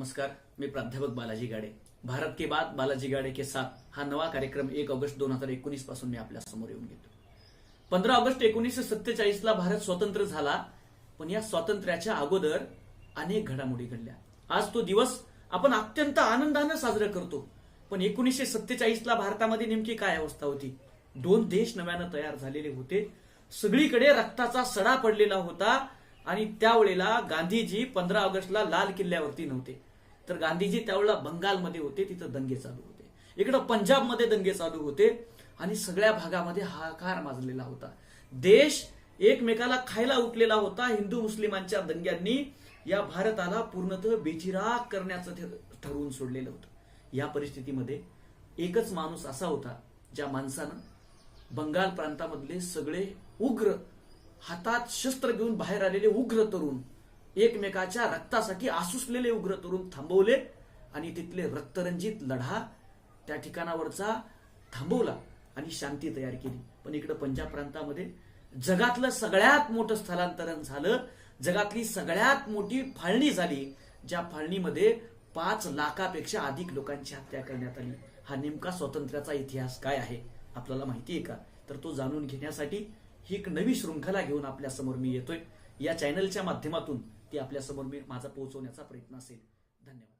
नमस्कार मी प्राध्यापक बालाजी गाडे. भारत के बाद बालाजी गाडे के साथ हा नवा कार्यक्रम एक ऑगस्ट दोन हजार एकोणीसपासून मी आपल्यासमोर येऊन घेतो. पंधरा ऑगस्ट एकोणीसशे सत्तेचाळीस ला भारत स्वतंत्र झाला पण या स्वातंत्र्याच्या अगोदर अनेक घडामोडी घडल्या. आज तो दिवस आपण अत्यंत आनंदानं साजरा करतो पण एकोणीसशे सत्तेचाळीसला भारतामध्ये नेमकी काय अवस्था होती? दोन देश नव्यानं तयार झालेले होते. सगळीकडे रक्ताचा सडा पडलेला होता आणि त्यावेळेला गांधीजी पंधरा ऑगस्टला लाल किल्ल्यावरती नव्हते. तर गांधीजी त्यावेळेला बंगालमध्ये होते तिथं दंगे चालू होते. इकडं पंजाबमध्ये दंगे चालू होते आणि सगळ्या भागामध्ये हाकार माजलेला होता. देश एकमेकाला खायला उठलेला होता हिंदू मुस्लिमांच्या दंग्यांनी या भारताला पूर्णतः बेचिराग करण्याचं ठरवून सोडलेलं होतं. या परिस्थितीमध्ये एकच माणूस असा होता ज्या माणसानं बंगाल प्रांतामधले सगळे उग्र हातात शस्त्र घेऊन बाहेर आलेले उग्र तरुण एकमेकाच्या रक्तासाठी आसुसलेले उग्र तरुण थांबवले आणि तिथले रक्तरंजित लढा त्या ठिकाणावरचा थांबवला आणि शांती तयार केली. पण इकडं पंजाब प्रांतामध्ये जगातलं सगळ्यात मोठं स्थलांतरण झालं. जगातली सगळ्यात मोठी फाळणी झाली ज्या फाळणीमध्ये पाच लाखापेक्षा अधिक लोकांची हत्या करण्यात आली. हा नेमका स्वातंत्र्याचा इतिहास काय आहे आपल्याला माहिती आहे का? तर तो जाणून घेण्यासाठी ही एक नवी शृंखला घेऊन आपल्यासमोर मी येतोय. या चॅनलच्या माध्यमातून ती आपल्यासमोर मी माझा पोहोचवण्याचा प्रयत्न असेल. धन्यवाद.